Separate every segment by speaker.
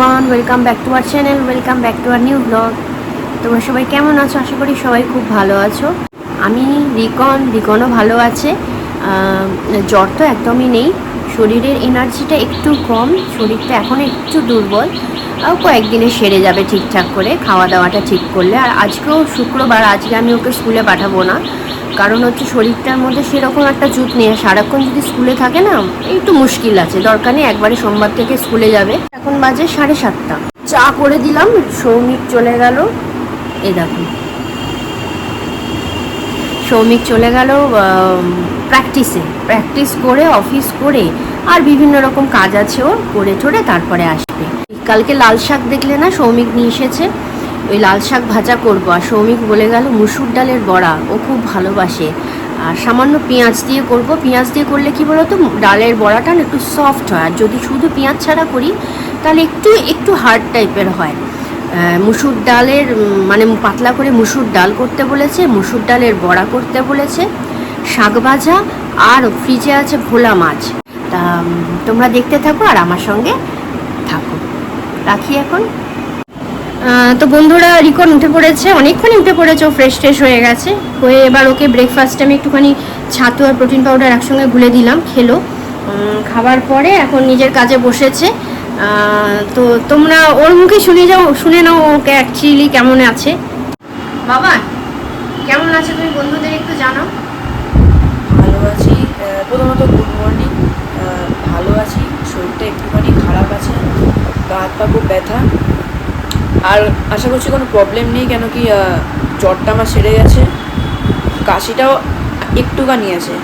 Speaker 1: Everyone welcome back to our channel welcome back to our new blog তোমরা সবাই কেমন আছো? আশা করি সবাই খুব ভালো আছো। আমি রিকন, রিকনও ভালো আছে। জ্বর তো একদমই নেই। শরীরের এনার্জিটা একটু কম, শরীরটা এখন একটু দুর্বল। আর কয়েকদিনে সেরে যাবে ঠিকঠাক করে খাওয়া দাওয়াটা ঠিক করলে। আর আজকেও শুক্রবার, আজকে আমি ওকে স্কুলে পাঠাবো না। কারণ হচ্ছে শরীরটার মধ্যে সেরকম একটা জুত নেই। সারাক্ষণ যদি স্কুলে থাকে না, একটু মুশকিল আছে। দরকার নেই, একবারে সোমবার থেকে স্কুলে যাবে। এখন বাজে সাড়ে সাতটা। চা করে দিলাম, সৌমিক চলে গেল। এ দেখুন সৌমিক চলে গেল প্র্যাকটিসে প্র্যাকটিস করে অফিস করে, আর বিভিন্ন রকম কাজ আছে ও করে ঠোরে তারপরে আসবে। কালকে লাল শাক দেখলে না, সৌমিক নিয়ে এসেছে। ওই লাল শাক ভাজা করব। আর সৌমিক বলে গেল, মুসুর ডালের বড়া। ও খুব ভালোবাসে। আর সামান্য পেঁয়াজ দিয়ে করব। পেঁয়াজ দিয়ে করলে কি বলতো, ডালের বড়াটা একটু সফট হয়। আর যদি শুধু পেঁয়াজ ছাড়া করি, তাহলে একটু একটু হার্ড টাইপের হয়। মুসুর ডালের মানে পাতলা করে মুসুর ডাল করতে বলেছে, মুসুর ডালের বড়া করতে বলেছে, শাক ভাজা আর ফ্রিজে আছে ভোলা মাছ। তা তোমরা দেখতে থাকো আর আমার সঙ্গে থাকো। রাখি এখন। তো বন্ধুরা, রিকন উঠে পড়েছে, অনেকক্ষণই উঠে পড়েছে, ও ফ্রেশ ট্রেশ হয়ে গেছে। হয়ে এবার ওকে ব্রেকফাস্টে আমি একটুখানি ছাতু আর প্রোটিন পাউডার একসঙ্গে গুলে দিলাম, খেলো। খাবার পরে এখন নিজের কাজে বসেছে। তো তোমরা ওর মুখে শুনে যাও, শুনে নাও ওকে অ্যাকচুয়ালি কেমন আছে। বাবা, কেমন আছে তুমি বন্ধুদের একটু জানাও।
Speaker 2: ভালো আছি। প্রথমত গুড মর্নিং ভালো আছি। শরীরটা একটুখানি খারাপ আছে। গা হাত পা খুব ব্যথা। আর আশা করছি কোনো প্রবলেম নেই, কেন কি জ্বরটা আমার সেরে গেছে। কাশিটাও একটুখানি আছে।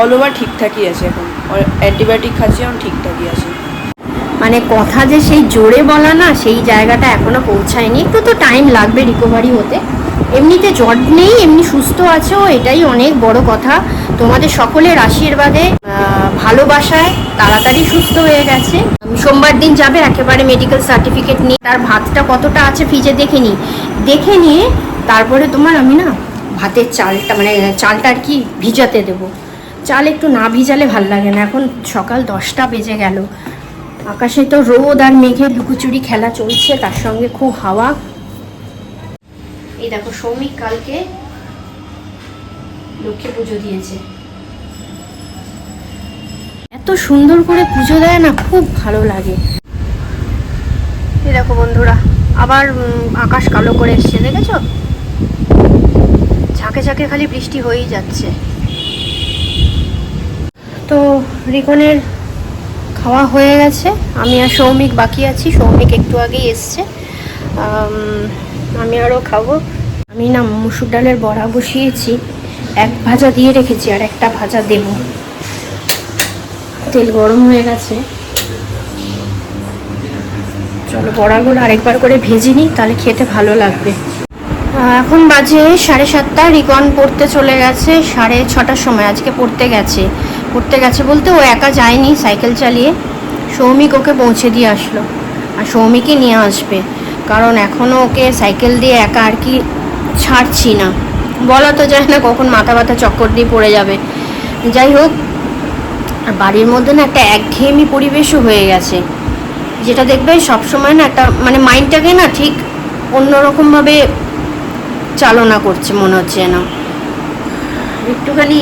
Speaker 2: অল ওভার ঠিকঠাকই আছে এখন। অ্যান্টিবায়োটিক খাচ্ছি এখন ঠিকঠাকই আছে।
Speaker 1: মানে কথা যে সেই জোরে বলা না, সেই জায়গাটা এখনও পৌঁছায়নি। একটু তো টাইম লাগবে রিকভারি হতে। এমনিতে জ্বর নেই, এমনি সুস্থ আছো, এটাই অনেক বড় কথা। তোমাদের সকলের আশীর্বাদে ভালোবাসায় তাড়াতাড়ি সুস্থ হয়ে গেছে। সোমবার দিন যাবে, একেবারে মেডিকেল সার্টিফিকেট নিয়ে। তার ভাতটা কতটা আছে ফ্রিজে দেখে নি। দেখে নিয়ে তারপরে তোমার আমি না ভাতের চালটা মানে চালটা আর কি ভিজাতে দেবো। চাল একটু না ভিজালে ভালো লাগে না। এখন সকাল দশটা বেজে গেল। আকাশে তো রোদ আর মেঘের লুকোচুরি খেলা চলছে, তার সঙ্গে খুব হাওয়া। এই দেখো, সৌমিক কালকে লক্ষ্মী পুজো দিয়েছে। এত সুন্দর করে পুজো দেয় না, খুব ভালো লাগে। এই দেখো বন্ধুরা, আবার আকাশ কালো করে এসছে, দেখেছ? ঝাঁকে ঝাঁকে খালি বৃষ্টি হয়েই যাচ্ছে। তো রিকনের খাওয়া হয়ে গেছে, আমি আর সৌমিক বাকি আছি, সৌমিক একটু আগেই এসছে। আম, আরও খাব। আমি না মুসুর ডালের বড়া বসিয়েছি। এক ভাজা দিয়ে রেখেছি আর একটা ভাজা দেব। তেল গরম হয়ে গেছে। চলো বড়াগুলো আরেকবার করে ভেজে নিই তাহলে খেতে ভালো লাগবে। এখন বাজে সাড়ে সাতটা রিকন পড়তে চলে গেছে সাড়ে ছটার সময় আজকে পড়তে গেছে। পড়তে গেছে বলতে ও একা যায়নি সাইকেল চালিয়ে। সৌমিক ওকে পৌঁছে দিয়ে আসলো। আর সৌমিকই নিয়ে আসবে। কারণ এখনও ওকে সাইকেল দিয়ে একা আর কি ছাড়ছি না। বলা তো যায় না কখন মাথা ব্যথা চক্কর দিয়ে পড়ে যাবে। যাই হোক, আর বাড়ির মধ্যে না একটা একঘেয়েমি পরিবেশও হয়ে গেছে। যেটা দেখবে সবসময় না একটা মানে মাইন্ডটাকে না ঠিক অন্যরকমভাবে চালনা করছে মনে হচ্ছে না একটুখানি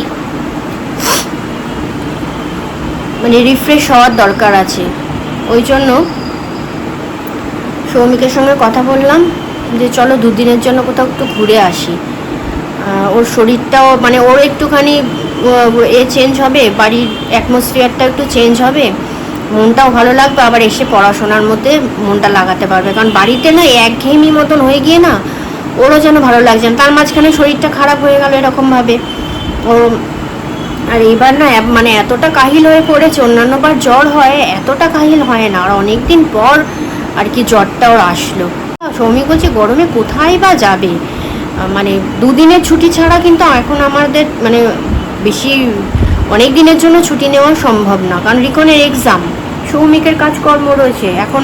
Speaker 1: মানে রিফ্রেশ হওয়ার দরকার আছে। ওই জন্য সৌমিকের সঙ্গে কথা বললাম যে চলো দুদিনের জন্য কোথাও একটু ঘুরে আসি। ওর শরীরটাও মানে ওর একটুখানি এ চেঞ্জ হবে, বাড়ির অ্যাটমসফিয়ারটা একটু চেঞ্জ হবে। মনটাও ভালো লাগবে, আবার এসে পড়াশোনার মধ্যে মনটা লাগাতে পারবে। কারণ বাড়িতে না একঘেয়েমি মতন হয়ে গিয়ে না ওরও যেন ভালো লাগছে তার মাঝখানে শরীরটা খারাপ হয়ে গেল এরকমভাবে। ও, আর এবার না মানে এতটা কাহিল হয়ে পড়েছে, অন্যান্যবার জ্বর হয়, এতটা কাহিল হয় না। আর অনেক দিন পর আর কি জ্বরটা ওর আসলো। সৌমিক বলছে, গরমে কোথায় বা যাবে? মানে দুদিনের ছুটি ছাড়া কিন্তু এখন আমাদের মানে বেশি অনেক দিনের জন্য ছুটি নেওয়া সম্ভব না। কারণ রিকনের এক্সাম সৌমিকের কাজকর্ম রয়েছে। এখন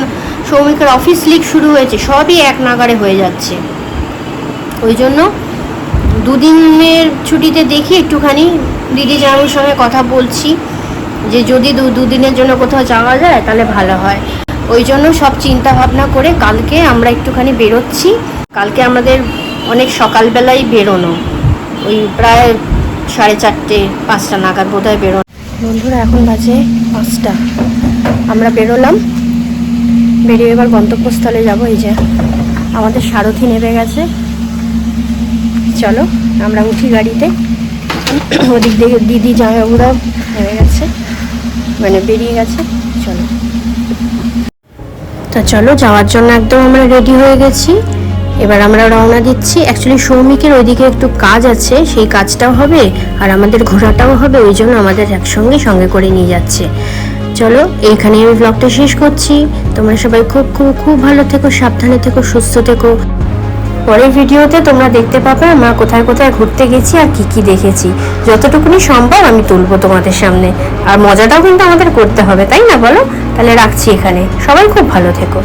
Speaker 1: সৌমিকের অফিস লিগ শুরু হয়েছে, সবই এক নাগারে হয়ে যাচ্ছে। ওই জন্য দুদিনের ছুটিতে দেখি একটুখানি দিদি জামাইয়ের সঙ্গে কথা বলছি, যে যদি দুদিনের জন্য কোথাও যাওয়া যায় তাহলে ভালো হয়। ওই জন্য সব চিন্তা ভাবনা করে কালকে আমরা একটুখানি বেরোচ্ছি। কালকে আমাদের অনেক সকালবেলাই বেরোনো। ওই প্রায় সাড়ে চারটে, পাঁচটা নাগাদ বোধ হয় বেরোনো। বন্ধুরা, এখন বাজে পাঁচটা। আমরা বেরোলাম। বেরিয়ে এবার গন্তব্যস্থলে যাব। এই যে আমাদের সারথি নেমে গেছে। চলো, আমরা উঠি গাড়িতে। ওদিক থেকে দিদি জামাইবাবুরা নেমে গেছে। মানে বেরিয়ে গেছে। চলো। তা চলো, যাওয়ার জন্য একদম আমরা রেডি হয়ে গেছি। এবার আমরা রওনা দিচ্ছি। অ্যাকচুয়ালি সৌমিকের ওইদিকে একটু কাজ আছে, সেই কাজটাও হবে আর আমাদের ঘোরাটাও হবে, ওই জন্য আমাদের একসঙ্গে সঙ্গে করে নিয়ে যাচ্ছে। চলো এইখানে আমি ব্লগটা শেষ করছি। তোমরা সবাই খুব খুব খুব ভালো থেকো, সাবধানে থেকো, সুস্থ থেকো। পরের ভিডিওতে তোমরা দেখতে পাবে আমরা কোথায় কোথায় ঘুরতে গেছি আর কি কি দেখেছি। যতটুকুনি সম্ভব আমি তুলবো তোমাদের সামনে। আর মজাটাও কিন্তু আমাদের করতে হবে, তাই না বলো? তাহলে রাখছি এখানে। সবাই খুব ভালো থেকো।